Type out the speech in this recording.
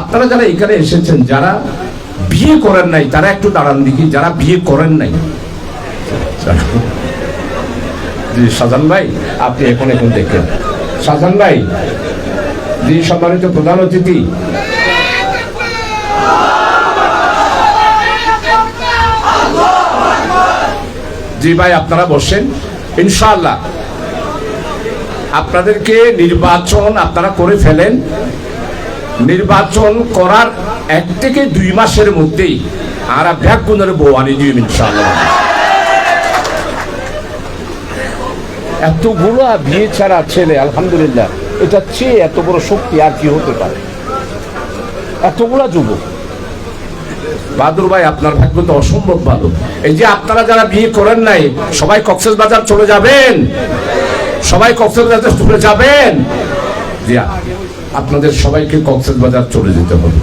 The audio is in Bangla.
আপনারা যারা এখানে এসেছেন, যারা বিয়ে করেন নাই, তারা একটু দাঁড়ান দেখি, যারা বিয়ে করেন নাই। জি, সাজান ভাই, আপনি এখন এখন দেখেন। সাজান ভাই, জি, সম্মানিত প্রধান অতিথি। জি ভাই, আপনারা বসেন। ইনশাআল্লাহ, আপনাদেরকে নির্বাচন আপনারা করে ফেলেন। নির্বাচন করার এক থেকে দুই মাসের মধ্যেই আর ব্যাকগুণের বউ আনি ইনশাআল্লাহ। এতগুলো বিয়ে ছাড়া ছেলে আলহামদুলিল্লাহ এটা চেয়ে এত বড় শক্তি আর কি হতে পারে? এতগুলা যুবক। বাদুর ভাই আপনার ভাগ্য তো অসম্ভব ভালো। এই যে আপনারা যারা বিয়ে করেন নাই সবাই কক্সেস বাজার চলে যাবেন। সবাই কক্সেস বাজার চলে যাবেন। জি আপনাদের সবাইকে কক্সেস বাজার চলে যেতে হবে।